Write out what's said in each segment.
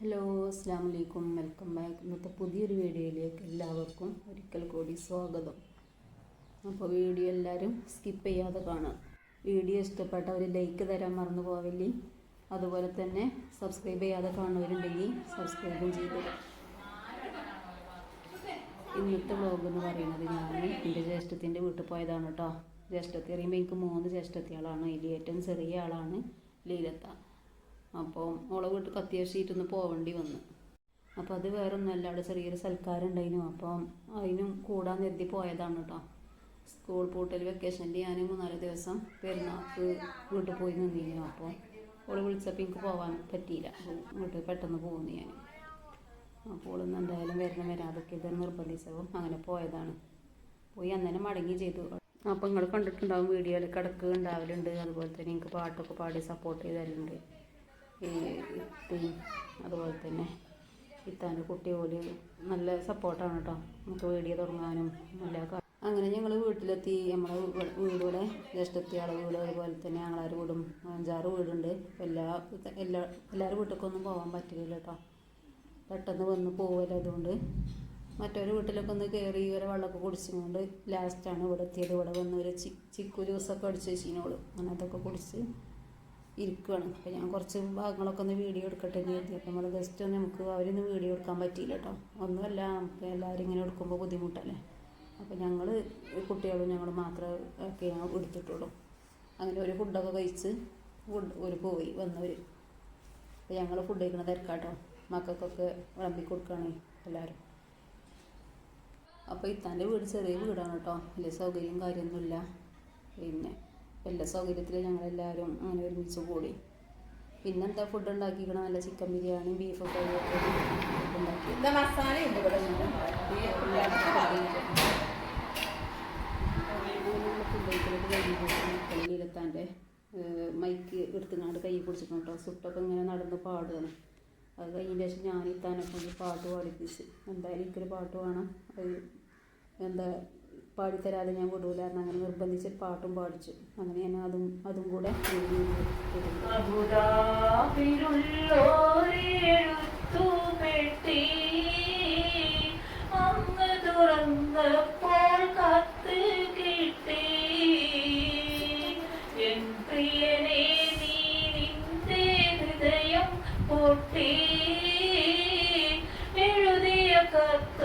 Hello അസ്സാം വലൈക്കും welcome back ഇന്നത്തെ പുതിയൊരു വീഡിയോയിലേക്ക് എല്ലാവർക്കും ഒരിക്കൽ കൂടി സ്വാഗതം. അപ്പോൾ വീഡിയോ എല്ലാവരും സ്കിപ്പ് ചെയ്യാതെ കാണുക. വീഡിയോ ഇഷ്ടപ്പെട്ടവർ ലൈക്ക് തരാൻ മറന്നു പോവില്ലേ? അതുപോലെ തന്നെ സബ്സ്ക്രൈബ് ചെയ്യാതെ കാണുന്നവരുണ്ടെങ്കിൽ സബ്സ്ക്രൈബും ചെയ്തു. ഇന്നത്തെ ബ്ലോഗ് എന്ന് പറയുന്നത് ഞാൻ എന്റെ ജ്യേഷ്ഠത്തിന്റെ വീട്ടിൽ പോയതാണ് കേട്ടോ ജ്യേഷ്ഠത്തി അറിയുമ്പോൾ എനിക്ക് മൂന്ന് ജ്യേഷ്ഠത്തിയാളാണ് അതിൽ ഏറ്റവും ചെറിയ ആളാണ് ലീലത്ത. അപ്പോൾ ഓളെ വീട്ടിൽ അത്യാവശ്യമായിട്ടൊന്ന് പോവേണ്ടി വന്നു. അപ്പോൾ അത് വേറെ ഒന്നുമല്ല അവിടെ ചെറിയൊരു സൽക്കാരം ഉണ്ടായിരുന്നു അപ്പം അതിനും കൂടാൻ കരുതി പോയതാണ് കേട്ടോ സ്കൂൾ പൂട്ടൽ വെക്കേഷനിൽ ഞാൻ മൂന്നാൽ ദിവസം പെരുന്നാൾക്ക് വീട്ടിൽ പോയി നിന്നിരുന്നു. അപ്പോൾ ഓൾ വിളിച്ചപ്പോൾ എനിക്ക് പോകാൻ പറ്റിയില്ല. വീട്ടിൽ പെട്ടെന്ന് പോകുന്നു ഞാൻ അപ്പോൾ ഇന്ന് എന്തായാലും വരണം വരാതൊക്കെ ഇത് നിർബന്ധിച്ചപ്പോൾ അങ്ങനെ പോയതാണ്. പോയി അന്നേരം മടങ്ങി ചെയ്തു. അപ്പോൾ നിങ്ങൾ കണ്ടിട്ടുണ്ടാവും വീഡിയോയിൽ കിടക്കുക ഉണ്ടാവലുണ്ട്. അതുപോലെ തന്നെ എനിക്ക് പാട്ടൊക്കെ പാടി സപ്പോർട്ട് ചെയ്തല്ലുണ്ട് ഈ അതുപോലെ തന്നെ ഇത്താന്റെ കുട്ടി പോലും നല്ല സപ്പോർട്ടാണ് കേട്ടോ. നമുക്ക് വീഡിയോ തുടങ്ങാനും എല്ലാ അങ്ങനെ ഞങ്ങൾ വീട്ടിലെത്തി. നമ്മളെ വീ- വീടുകൂടെ ജ്യേഷ്ഠത്തിയാളെ വീട് അതുപോലെ തന്നെ ഞങ്ങളാർ വീടും അഞ്ചാറ് വീടുണ്ട്. എല്ലാ എല്ലാ എല്ലാവരും വീട്ടിലേക്കൊന്നും പോകാൻ പറ്റില്ല കേട്ടോ. പെട്ടെന്ന് വന്ന് പോവല്ലോ അതുകൊണ്ട്. മറ്റൊരു വീട്ടിലൊക്കെ ഒന്ന് കയറി ഇവരെ വെള്ളമൊക്കെ കുടിച്ചുകൊണ്ട് ലാസ്റ്റാണ് ഇവിടെ എത്തിയത്. ഇവിടെ വന്ന് ഒരു ചിക്കു ജ്യൂസൊക്കെ അടിച്ച് വെച്ചിനോൾ അങ്ങനെ അതൊക്കെ കുടിച്ച് ഇരിക്കുകയാണ് അപ്പോൾ ഞാൻ കുറച്ച് ഭാഗങ്ങളൊക്കെ ഒന്ന് വീഡിയോ എടുക്കട്ടെ എന്ന് കരുതി. അപ്പോൾ നമ്മൾ ജസ്റ്റ് ഒന്ന് നമുക്ക് അവരൊന്നും വീഡിയോ എടുക്കാൻ പറ്റിയില്ല കേട്ടോ ഒന്നുമല്ല നമുക്ക് എല്ലാവരും ഇങ്ങനെ എടുക്കുമ്പോൾ ബുദ്ധിമുട്ടല്ലേ? അപ്പോൾ ഞങ്ങൾ കുട്ടികളും ഞങ്ങൾ മാത്രം ഒക്കെ ഞാൻ എടുത്തിട്ടുള്ളൂ. അങ്ങനെ ഒരു ഫുഡൊക്കെ കഴിച്ച് ഫുഡ് ഒരു പോയി വന്നവർ അപ്പോൾ ഞങ്ങൾ ഫുഡ് കഴിക്കണ തിരക്കാട്ടോ. മക്കൾക്കൊക്കെ വിളമ്പി കൊടുക്കുകയാണ് എല്ലാവരും അപ്പോൾ ഇത്താന്റെ വീട് ചെറിയ വീടാണ് കേട്ടോ വലിയ സൗകര്യം കാര്യമൊന്നുമില്ല. പിന്നെ എല്ലാ സൗകര്യത്തിലും ഞങ്ങളെല്ലാവരും അങ്ങനെ ഒരുമിച്ച് കൂടി. പിന്നെ എന്താ ഫുഡ് ഉണ്ടാക്കിക്കണം? നല്ല ചിക്കൻ ബിരിയാണി ബീഫ് ഫ്രൈ ഒക്കെ ഉണ്ടാക്കി. മസാല ഉണ്ട് ഇവിടെ? മൈക്ക് എടുത്തുകൊണ്ട് കൈ പിടിച്ചിട്ടുണ്ട്? കേട്ടോ സുട്ടൊക്കെ ഇങ്ങനെ നടന്ന് പാടുകയാണ്. അത് കഴിഞ്ഞതിന് ശേഷം ഞാൻ ഇത്താനെ കൊണ്ട് പാട്ട് പാടിപ്പിച്ച്. എന്തായാലും എനിക്കൊരു പാട്ട് വേണം. അത് എന്താ പാടിത്തരാതെ ഞാൻ വിടൂലായിരുന്നു അങ്ങനെ നിർബന്ധിച്ച് പാട്ടും പാടിച്ചു. അങ്ങനെ ഞാൻ അതും അതും കൂടെ കിട്ടി എൻ നീ പൊട്ടി എഴുതിയ കത്തു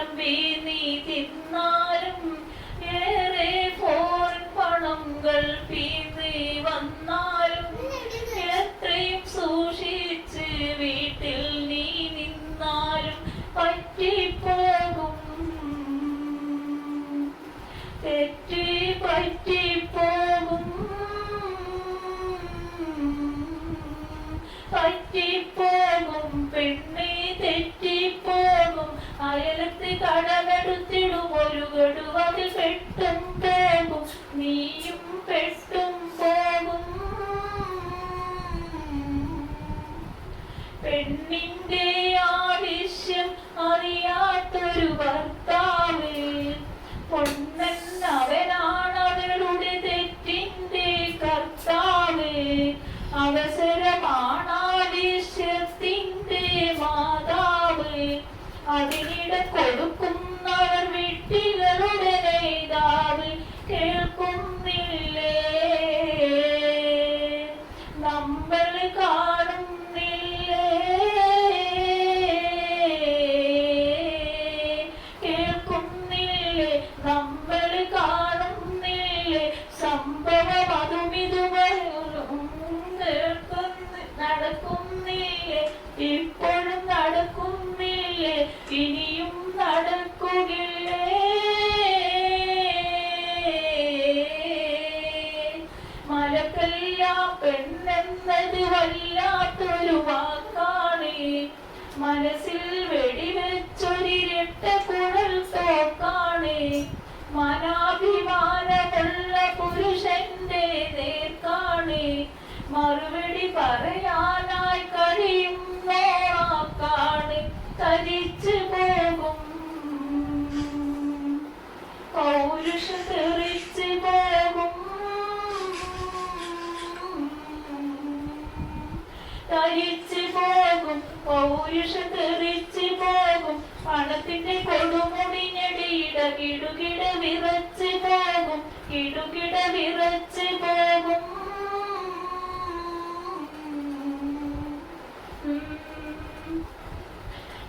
വിളമ്പി നീ തിന്നാലും ഏറെ ഫോറിൻ പണങ്ങൾ പീന്നി വന്നാലും എത്രയും സൂക്ഷിച്ച് വീട്ടിൽ നീ നിന്നാലും പറ്റിപ്പോകും. തെറ്റി പറ്റിപ്പോകും അയലത്ത് ഇപ്പോഴും നടക്കുന്നില്ലേ? ഇനിയും നടക്കുകില്ലേ? മലക്കല്ല പെണ്ണെന്നത് വല്ലാത്തൊരു വാക്കാണ്. മനസ്സിൽ വെടിവെച്ചൊരിരട്ട കുഴൽ തോക്കാണ്. മനാഭിമാനമുള്ള പുരുഷന്റെ നേർക്കാണി. മറുപടി പറയാനായി കഴിയുന്നോണാക്കാണ് തരിച്ചു പോകും. പൗരുഷ തെറിച്ചു പോകും. തരിച്ചു പോകും. പൗരുഷ തെറിച്ചു പോകും. പണത്തിന്റെ കൊടുമുടിഞ്ഞടിയിട കിടുകിട വിറച്ച് പോകും കിടുകിട വിറച്ച് പോകും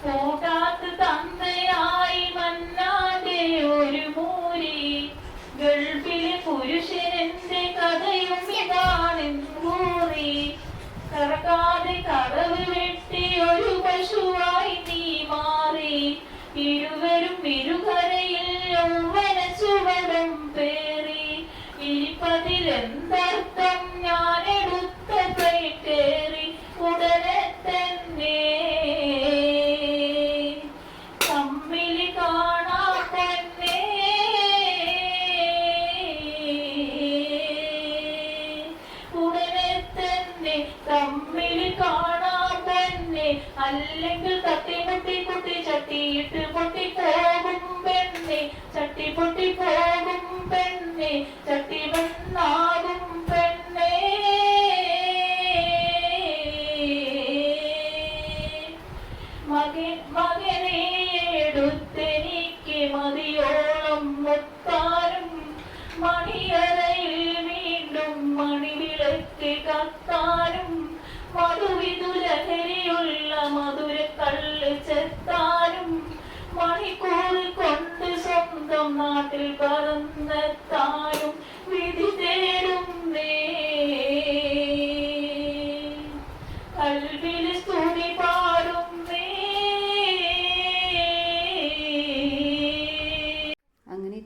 കൂട്ടാത്ത് തന്നയായി മന്നാന്റെ ഒരു മൂരി ഗൾഫിലെ പുരുഷനെന്റെ കഥയും ഇതാണെന്നൂറി കറക്കാതെ കടവ്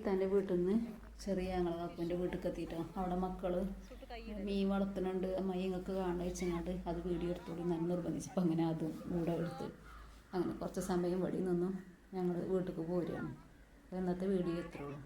ഇത്താന്റെ വീട്ടിൽ നിന്ന് ചെറിയ ഞങ്ങളെ കാക്കുവിന്റെ വീട്ടിൽ എത്തിയിട്ടോ. അവിടെ മക്കൾ മീൻ വളർത്തുന്നുണ്ട്. മയ്യങ്ങൾക്ക് കാണുന്ന വെച്ചങ്ങാണ്ട് അത് വീഡിയോ എടുത്തോളൂ. ഞാൻ നിർബന്ധിച്ചപ്പോൾ അങ്ങനെ അതും കൂടെ എടുത്ത് അങ്ങനെ കുറച്ച് സമയം വഴി നിന്നും ഞങ്ങൾ വീട്ടിലേക്ക് പോരുകയാണ്. ഇന്നത്തെ വീഡിയോ എത്രയുള്ളൂ